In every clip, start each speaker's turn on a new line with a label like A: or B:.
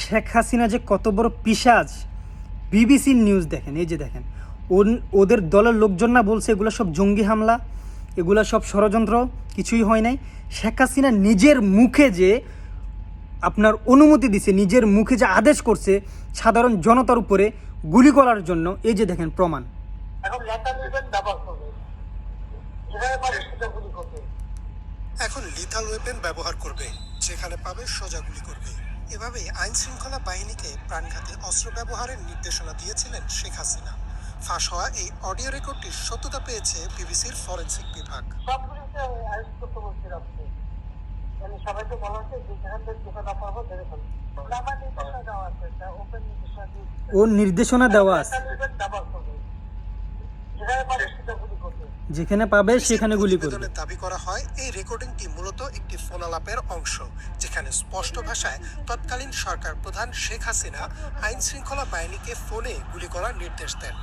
A: শেখ হাসিনা যে কত বড় পিসাজ। বিবিসির নিউজ দেখেন এই যে দেখেন। ওদের দলের লোকজন না বলছে এগুলো সব জঙ্গি হামলা এগুলো সব ষড়যন্ত্র কিছুই হয় নাই। শেখ হাসিনা নিজের মুখে যে আপনার অনুমতি দিছে নিজের মুখে যে আদেশ করছে সাধারণ জনতার উপরে গুলি করার জন্য এই যে দেখেন প্রমাণ।
B: এখন
C: লিথাল ওয়েপেন ব্যবহার করবে যেখানে পাবে সোজা গুলি করবে। এভাবেই আইন শৃঙ্খলা বাহিনীকে প্রাণঘাতী অস্ত্র ব্যবহারের নির্দেশনা দিয়েছিলেন শেখ হাসিনা। ফাঁস হওয়া এই অডিও রেকর্ডটির সত্যতা পেয়েছে বিবিসির ফরেন্সিক বিভাগ।
B: আছে মানে সবাইকে বলা হচ্ছে ও নির্দেশনা দেওয়া যেটা না পাবো ধরে ফেলব আমার নির্দেশনা দেওয়া আছে এটা ওপেন নির্দেশনা দিয়েছে
A: ও নির্দেশনা দেওয়া আছে
B: লেখা নেবেন ব্যবহার করবে যেখানে পারে সেটা গুলি করবে
A: যেখানে পাবে সেখানে গুলি করবে।
C: দাবি করা হয় এই রেকর্ডিংটি মূলত একটি ফোনালাপের অংশ যেখানে স্পষ্ট ভাষায় তৎকালীন সরকার প্রধান শেখ হাসিনা আইন শৃঙ্খলা বাহিনীকে ফোনে গুলি করার নির্দেশ দেন।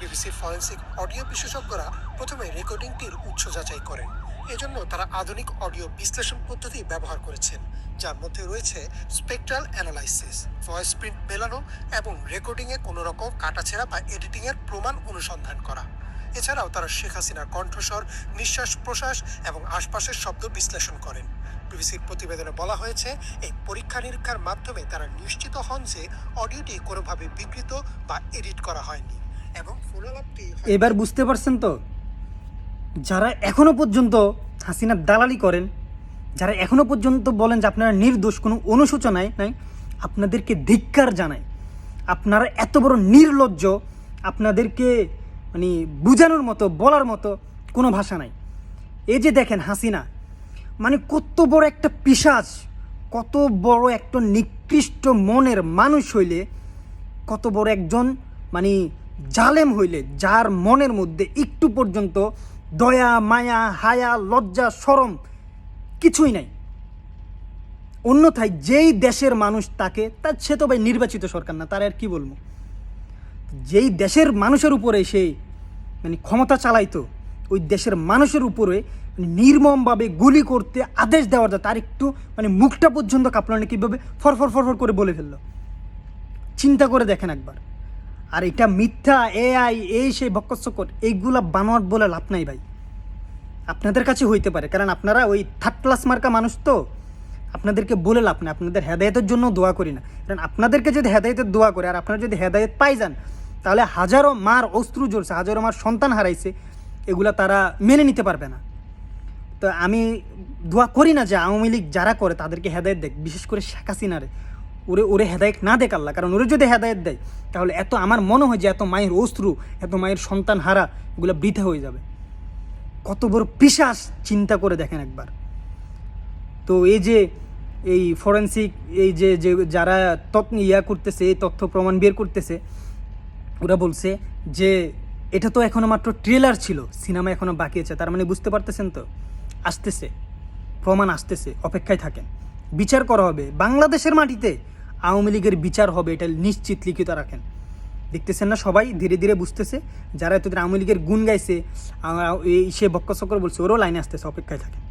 C: বিবিসির ফরেন্সিক অডিও বিশেষজ্ঞরা প্রথমে রেকর্ডিংটির উৎস যাচাই করেন। এজন্য তারা আধুনিক অডিও বিশ্লেষণ পদ্ধতি ব্যবহার করেছেন যার মধ্যে রয়েছে স্পেকট্রাল অ্যানালাইসিস ভয়েস প্রিন্ট মেলানো এবং রেকর্ডিংয়ে কোনো রকম কাটাছেঁড়া বা এডিটিংয়ের প্রমাণ অনুসন্ধান করা। এছাড়াও তারা শেখ হাসিনার কণ্ঠস্বর, নিঃশ্বাস প্রশ্বাস এবং আশপাশের শব্দ বিশ্লেষণ করেন। বিবিসির প্রতিবেদনে বলা হয়েছে, এই পরীক্ষা নিরীক্ষার মাধ্যমে তারা নিশ্চিত হন যে অডিওটি কোনোভাবে বিকৃত বা এডিট করা হয়নি এবং ফোনালাপটি
A: এবার বুঝতে পারছেন তো? যারা এখনও পর্যন্ত হাসিনার দালালি করেন, যারা এখনও পর্যন্ত বলেন যে আপনারা নির্দোষ, কোনো অনুশোচনায় নাই, আপনাদেরকে ধিক্কার জানায়। আপনারা এত বড় নির্লজ্জ, আপনাদেরকে মানে বোঝানোর মতো, বলার মতো কোনো ভাষা নাই। এই যে দেখেন হাসিনা মানে কত বড় একটা পিসাজ, কত বড় একটা নিকৃষ্ট মনের মানুষ হইলে, কত বড় একজন মানে জালেম হইলে, যার মনের মধ্যে একটু পর্যন্ত দয়া, মায়া, হায়া, লজ্জা সরম কিছুই নাই। অন্যথায় যেই দেশের মানুষ তাকে তার সে তো ভাই নির্বাচিত সরকার না, তার আর কি বলব? যেই দেশের মানুষের উপরে সেই মানে ক্ষমতা চালাইতো, ওই দেশের মানুষের উপরে মানে নির্মমভাবে গুলি করতে আদেশ দেওয়ার তার একটু মানে মুখটা পর্যন্ত কাঁপলো না, কীভাবে ফরফর ফরফর করে বলে ফেলল। চিন্তা করে দেখেন একবার। আর এটা মিথ্যা এআই এই সেই বক্কসকর এইগুলা বানোয়াট বলে লাভ নাই ভাই। আপনাদের কাছে হইতে পারে, কারণ আপনারা ওই থার্ড ক্লাস মার্কা মানুষ তো, আপনাদেরকে বলে লাভ নেই, আপনাদের হেদায়তের জন্য দোয়া করি না। কারণ আপনাদেরকে যদি হেদায়তের দোয়া করে, আর আপনারা যদি হেদায়ত পাই যান তাহলে হাজারো মার অস্ত্র জ্বলছে, হাজারো মার সন্তান হারাইছে, এগুলা তারা মেনে নিতে পারবে না। তো আমি দোয়া করি না যে আওয়ামী লীগ যারা করে তাদেরকে হেদায়ত দেখ বিশেষ করে শেখ হাসিনারে। ওরে ওরে হেদায়ত না দেখ আল্লাহ, কারণ ওরে যদি হেদায়ত দেয়, তাহলে এত আমার মনে হয় যে এত মায়ের অস্ত্রু এত মায়ের সন্তান হারা, এগুলো বৃথা হয়ে যাবে। কত বড় পিসাস চিন্তা করে দেখেন একবার। তো এই যে এই ফরেন্সিক এই যে যারা তথ্য ইয়া করতেছে, এই তথ্য প্রমাণ বের করতেছে ওরা বলছে যে এটা তো এখনও মাত্র ট্রেলার ছিল, সিনেমা এখনও বাকি আছে, তার মানে বুঝতে পারতেছেন তো? আসতেছে, প্রমাণ আসতেছে, অপেক্ষায় থাকেন। বিচার করা হবে, বাংলাদেশের মাটিতে আওয়ামী লীগের বিচার হবে, এটা নিশ্চিত লিখিত রাখেন। দেখতেছেন না সবাই, ধীরে ধীরে বুঝতেছে, যারা এতদিন আওয়ামী লীগের গুণ গাইছে সে বক্কসকর বলছে, ওরও লাইনে আসতেছে, অপেক্ষায় থাকেন।